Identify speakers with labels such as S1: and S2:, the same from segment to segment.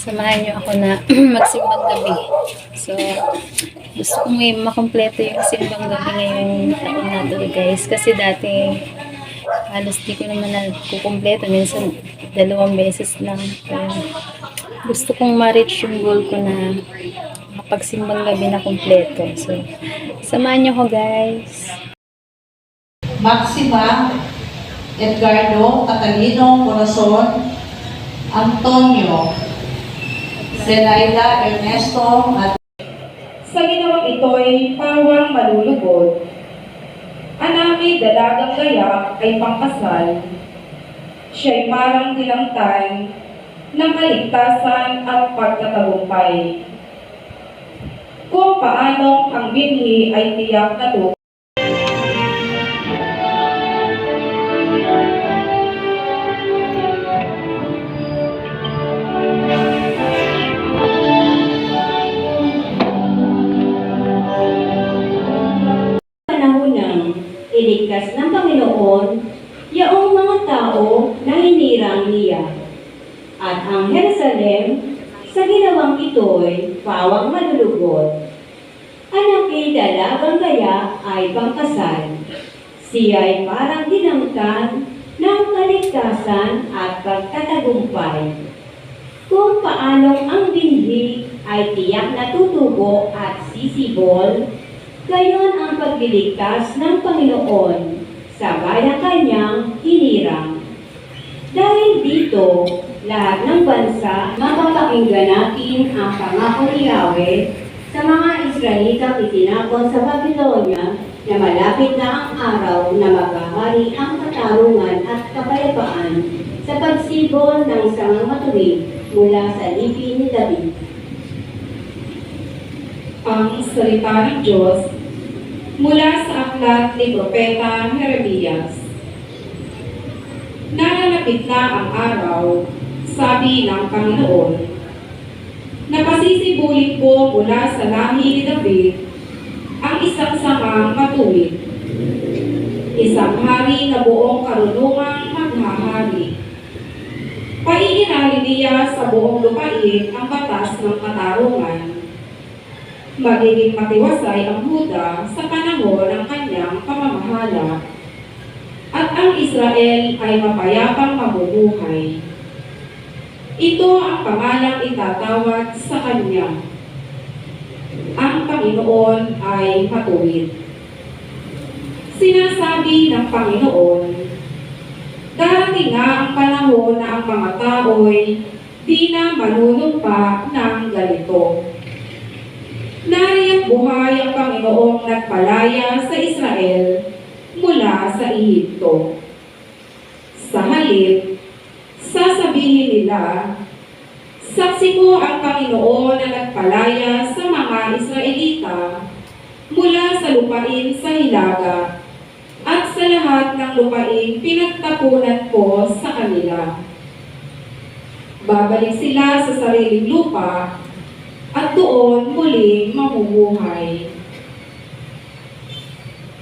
S1: samahan niyo ako na magsimbang gabi. So, gusto kong may makompleto yung simbang gabi ngayong taon na to guys. Kasi dati, halos di ko naman na kukumpleto. Minsan, dalawang beses lang. Pero, gusto kong ma-reach yung goal ko na makapagsimbang gabi na kumpleto. So, samahan niyo ako guys.
S2: Maxima, Edgardo, Catalino, Corazon, Antonio, Zelaida, Ernesto, at
S3: Sa ginawang ito'y pawang malulugod. Anami dalagang gaya ay pangkasal. Siya'y parang dinamtan ng kaligtasan at pagkatagumpay. Kung paanong ang binhi ay tiyak na tunay.
S4: Yaong mga tao na hinirang niya. At ang Jerusalem, sa ginawang ito'y pawang malulugod. Ang dalagang gaya ay pangkasal. Siya'y parang dinamtan ng kaligtasan at pagtatagumpay. Kung paanong ang binhi ay tiyak na tutubo at sisibol, Gayon ang pagliligtas ng Panginoon sa bayang kanyang hinirang. Dahil dito, lahat ng bansa mapapakinggan natin ang pangako ni Yahweh sa mga Israelitang itinapon sa Babylonia na malapit na ang araw na maghahari ang katarungan at kapayapaan sa pagsibol ng sangang matuwid mula sa lipi ni David.
S3: ang salita ng Diyos mula sa aklat ni Propeta Jeremias. Nalalapit na ang araw, sabi ng Panginoon, Napasisibulin ko mula sa lahi ni David ang isang sangang matuwid. Isang hari na buong karunungang maghahari. Paiirali niya sa buong lupain ang batas ng katarungan magiging matiwasay ang Huda sa panahon ng kanyang pamamahala. At ang Israel ay mapayapang mabubuhay. Ito ang pangalang itatawag sa kanya. Ang Panginoon ay matuwid. Sinasabi ng Panginoon, Darating nga ang panahon na ang mga tao'y di na manunumpa ng ganito. Buhay ang Panginoong nagpalaya sa Israel mula sa Ehipto. Sa halip, sasabihin nila, Saksi ko ang Panginoon na nagpalaya sa mga Israelita mula sa lupain sa Hilaga at sa lahat ng lupain pinagtapunan ko sa kanila. Babalik sila sa sariling lupa muling mamubuhay.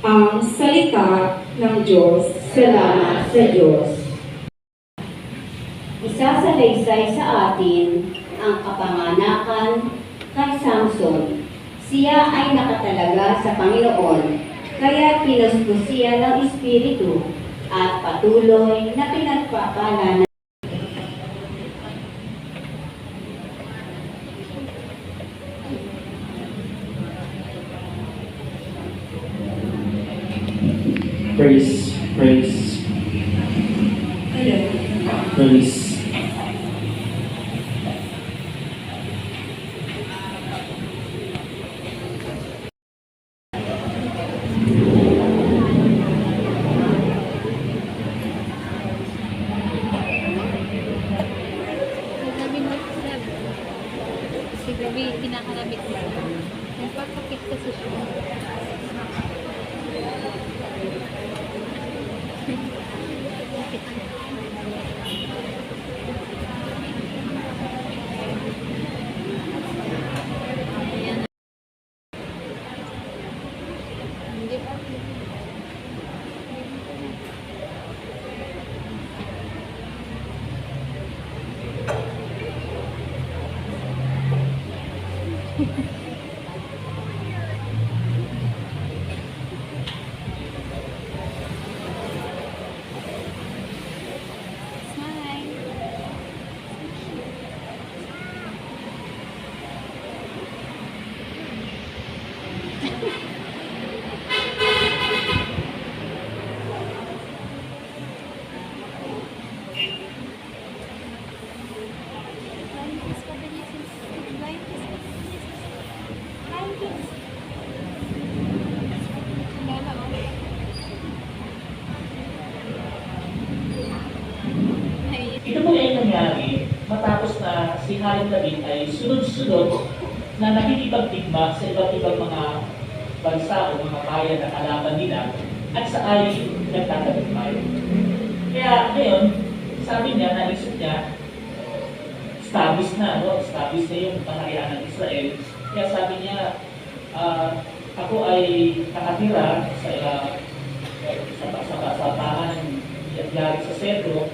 S3: Ang salita ng Diyos.
S4: Salamat sa Diyos. Isasalaysay sa atin ang kapanganakan kay Samson. Siya ay nakatalaga sa Panginoon, kaya pinuspos siya ng Espiritu at patuloy na pinagpapala
S5: Praise, praise, praise.
S1: Sir, si Gabi, kinakalabit ko. Nagpapakit kasi siya. Hindi pa.
S5: Ito po ay nangyari matapos na si Haring David ay sunod-sunod na nakikipagtigma sa iba't ibang mga bansa o mga bayan na kalaban nila at sa ay nagtatagpay. Kaya ngayon, sabi niya, naisip niya, established na, no? established na yung pangyayari ng Israel. Kaya sabi niya, ah, ako ay nakatira sa uh, sa sa sa, sa tahanan sa sentro,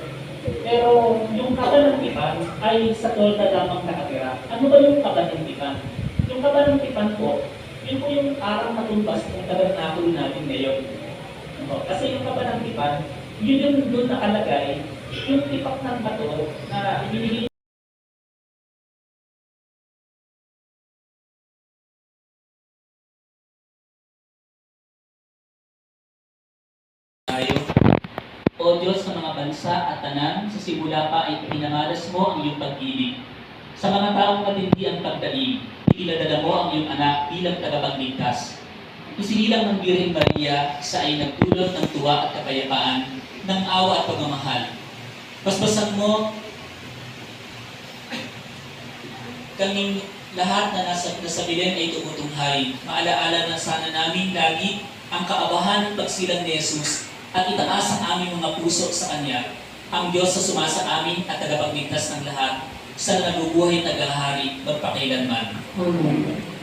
S5: pero yung kabanantipan ay sa tolda lamang nakatira. Ano ba yung kabanantipan? Yung kabanantipan po, yun po yung parang matumbas ng tabernakulo natin ngayon. Ano? Kasi yung kabanantipan, yun yung doon nakalagay, yung tipak ng bato na ibinigay tayo. O Diyos sa mga bansa at tanan, sa simula pa ay pinamalas mo ang iyong pag-ibig. Sa mga taong matindi ang pagdaig, iladala mo ang iyong anak bilang tagapagligtas. Isinilang ng Birhen Maria sa ay nagdulot ng tuwa at kapayapaan, ng awa at pagmamahal. Basbasan mo kaming lahat na nasa, nasa bilen ay tumutunghay. Maalaala na sana namin lagi ang kaabahan ng pagsilang ni Jesus at itaas ang aming mga puso sa Kanya, ang Diyos sa sumasa amin at tagapagligtas ng lahat, sa nabubuhay na gahari magpakailanman.
S2: Amen.